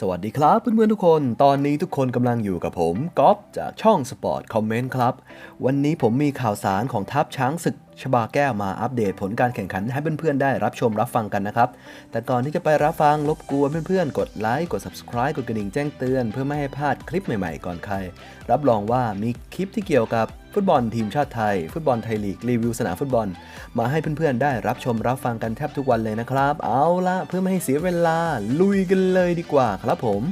สวัสดีครับเพื่อนๆทุกคน ตอนนี้ทุกคนกำลังอยู่กับผมก๊อฟจากช่องสปอร์ตคอมเมนต์ครับ วันนี้ผมมีข่าวสารของทัพช้างศึก ชบาแก้วมาอัปเดตผลการแข่งขันให้เพื่อนๆได้รับชมรับฟังกันนะครับ แต่ก่อนที่จะไปรับฟังรบกวนเพื่อนๆ กดไลค์กด subscribe กดกระดิ่งแจ้งเตือน เพื่อไม่ให้พลาดคลิปใหม่ๆ ก่อนใคร รับรองว่ามีคลิปที่เกี่ยวกับฟุตบอลทีมชาติไทย ฟุตบอลไทยลีกรีวิวสนามฟุตบอล มาให้เพื่อนๆ ได้รับชมรับฟังกันแทบทุกวันเลยนะครับ เอาละเพื่อไม่ให้เสียเวลาลุยกันเลยดีกว่าครับผม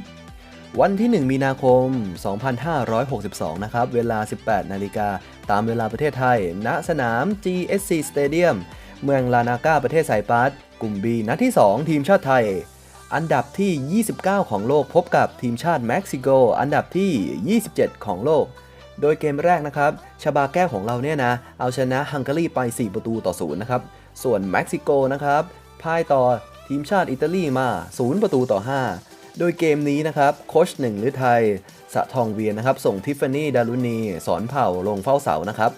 วันที่ 1 มีนาคม 2562 นะครับ เวลา 18 นาฬิกา ตามเวลาประเทศไทย ณ สนาม GSC Stadium เมืองลานาก้าประเทศไซปัสกลุ่ม B นัดที่ 2 ทีมชาติไทย อันดับที่ 29 ของโลกพบกับทีมชาติเม็กซิโก อันดับที่ 27 ของโลก โดยเกมแรกนะครับชาบาแก้วของเราเนี่ยนะ เอาชนะฮังการีไป 4 ประตูต่อ0นะครับ ส่วนเม็กซิโกนะครับพ่ายต่อทีมชาติอิตาลีมา 0 ประตูต่อ 5 โดยเกมนี้นะครับโคชหนึ่งหรือไทย สะทองเวียนนะครับ ส่งทิฟฟานี่ดารุณี สอนเผ่าลงเฝ้าเสานะครับ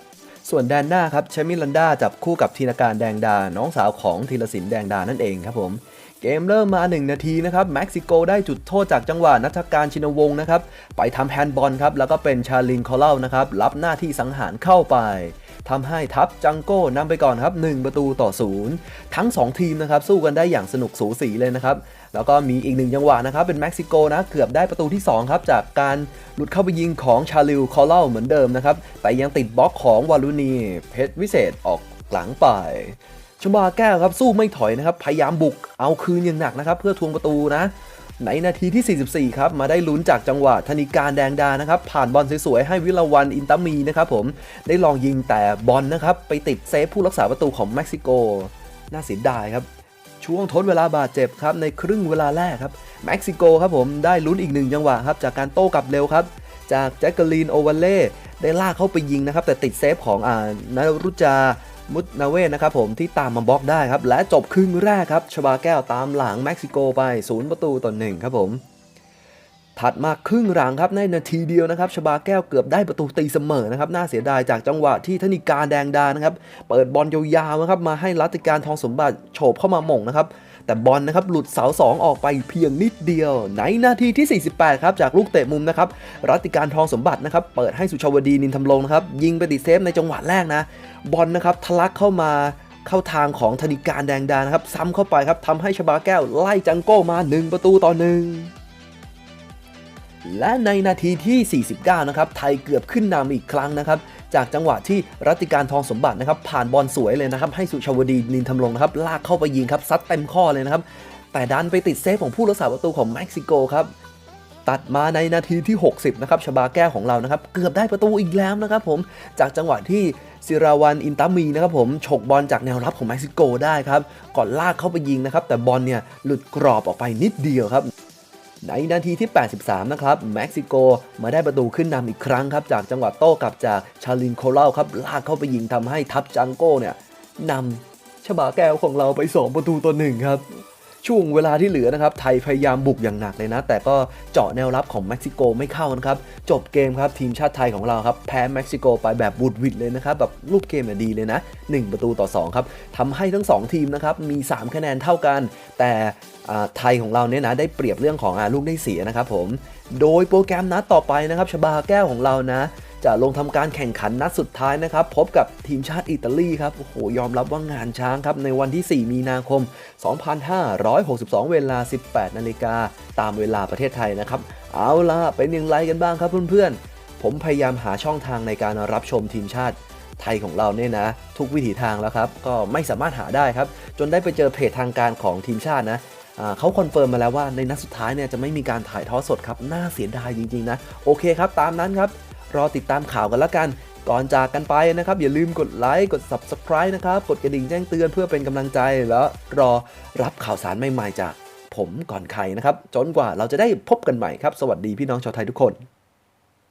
ส่วนแดนหน้าครับเชมิลันดาจับคู่กับธีนาการแดงดา น้องสาวของธีรศิลป์แดงดานั่นเองครับผม เกมเริ่มมา 1 นาทีนะครับเม็กซิโกได้จุดโทษจากจังหวะนัทการชินวงศ์นะครับไปทำแฮนด์บอลครับแล้วก็เป็นชาลินคอเล่านะครับรับหน้าที่สังหารเข้าไปทำให้ทัพจังโก้นำไปก่อนครับ 1 ประตูต่อ 0 ทั้ง 2 ทีมนะครับสู้กันได้อย่างสนุกสูสีเลยนะครับแล้วก็มีอีกหนึ่งจังหวะนะครับเป็นเม็กซิโกนะเกือบได้ประตูที่ 2 ครับ จากการหลุดเข้าไปยิงของชาลิลคอเล่าเหมือนเดิมนะครับแต่ยังติดบล็อกของวาลุนีเพชรวิเศษออกหลังไป ชบาแก้วครับสู้ไม่ถอยนะครับ พยายามบุกเอาคืนอย่างหนักนะครับเพื่อทวงประตูนะ ในนาทีที่ 44 ครับ มาได้ลุ้นจากจังหวะธนิการแดงดานะครับ ผ่านบอลสวยๆ ให้วิลาวันอินตามีนะครับผมได้ลองยิงแต่บอลนะครับ ไปติดเซฟผู้รักษาประตูของเม็กซิโก น่าเสียดายครับช่วงทดเวลาบาดเจ็บครับในครึ่งเวลาแรกครับเม็กซิโกครับผมได้ลุ้นอีกหนึ่งจังหวะครับจากการโต้กลับเร็วครับ จากแจ็คเกอรีนโอเวลเล่ได้ลากเข้าไปยิงนะครับ แต่ติดเซฟของอ่านารุจา มุดนาเวนะครับผมที่ตามมาบล็อกได้ครับ และจบครึ่งแรกครับชบาแก้วตามหลังเม็กซิโกไป 0 ประตูต่อ1ครับผม ถัดมาครึ่งหลังครับในนาทีเดียวนะครับชบาแก้วเกือบได้ประตูตีเสมอนะครับน่าเสียดายจากจังหวะที่ธนิการแดงดานะครับ เปิดบอลยาวๆนะครับมาให้รัติการทองสมบัติโฉบเข้ามาหม่งนะครับ แต่บอลนะครับหลุดเสาสองออกไปเพียงนิดเดียว ในนาทีที่ 48 ครับ จากลูกเตะมุมนะครับรัติการทองสมบัตินะครับเปิดให้สุชาวดีนินทำลงนะครับยิงไปติดเซฟในจังหวะแรกนะ บอลนะครับทะลักเข้ามาเข้าทางของธนิการแดงดานะครับ ซ้ำเข้าไปครับทำให้ชบาแก้วไล่จังโก้มา 1 ประตูต่อหนึ่งและในนาทีที่ 49 นะครับ ไทยเกือบขึ้นนำอีกครั้งนะครับ จากจังหวะที่รัติการทองสมบัตินะครับผ่านบอลสวยเลยนะครับให้สุชาวดีนินทำลงนะครับลากเข้าไปยิงครับซัดเต็มข้อเลยนะครับแต่ดันไปติดเซฟของผู้รักษาประตูของเม็กซิโกครับตัดมาในนาทีที่ 60 นะครับชบาแก้วของเรานะครับ เกือบได้ประตูอีกแล้วนะครับผม จากจังหวะที่ซิราวันอินตามีนะครับผม ฉกบอลจากแนวรับของเม็กซิโกได้ครับ ก่อนลากเข้าไปยิงนะครับ แต่บอลเนี่ยหลุดกรอบออกไปนิดเดียวครับ ในนาทีที่ 83 นะครับเม็กซิโกมาได้ประตูขึ้นนำอีกครั้งครับ จากจังหวะโต้กลับจากชาลินโคเล่าครับลากเข้าไปยิงทำให้ทัพจังโก้เนี่ยนำฉบาแก้วของเราไป 2 ประตูต่อหนึ่งครับ ช่วงเวลาที่เหลือนะครับไทยพยายามบุกอย่างหนักเลยนะ แต่ก็เจาะแนวรับของเม็กซิโกไม่เข้านะครับจบเกมครับทีมชาติไทยของเราครับแพ้เม็กซิโกไปแบบบุดหวิดเลยนะครับแบบรูปเกมเนี่ยดีเลยนะ 1 ประตูต่อ 2 ครับทำให้ทั้ง 2 ทีมนะครับมี 3 คะแนนเท่ากัน แต่ไทยของเราเนี่ยนะได้เปรียบเรื่องของอลูกได้เสียนะครับผมโดยโปรแกรมนัดต่อไปนะครับชบาแก้วของเรานะ จะลงทำการแข่งขันนัดสุดท้ายนะครับ พบกับทีมชาติอิตาลีครับ โอ้โห ยอมรับว่างานช้างครับ ในวันที่ 4 มีนาคม 2562 เวลา 18 นาฬิกา ตามเวลาประเทศไทยนะครับ เอาล่ะ เป็นอย่างไรกันบ้างครับเพื่อนๆ ผมพยายามหาช่องทางในการรับชมทีมชาติไทยของเราเนี่ยนะ ทุกวิถีทางแล้วครับ ก็ไม่สามารถหาได้ครับ จนได้ไปเจอเพจทางการของทีมชาตินะเขาคอนเฟิร์มมาแล้วว่าในนัดสุดท้ายเนี่ยจะไม่มีการถ่ายทอดสดครับ น่าเสียดายจริง ๆ นะ โอเคครับ ตามนั้นครับ รอติดตามข่าวกันแล้วกัน ก่อนจากกันไปนะครับ อย่าลืมกดไลค์กด Subscribe นะครับ กดกระดิ่งแจ้งเตือนเพื่อเป็นกำลังใจแล้วรอรับข่าวสารใหม่ๆจากผมก่อนใครนะครับ จนกว่าเราจะได้พบกันใหม่ครับ สวัสดีพี่น้องชาวไทยทุกคน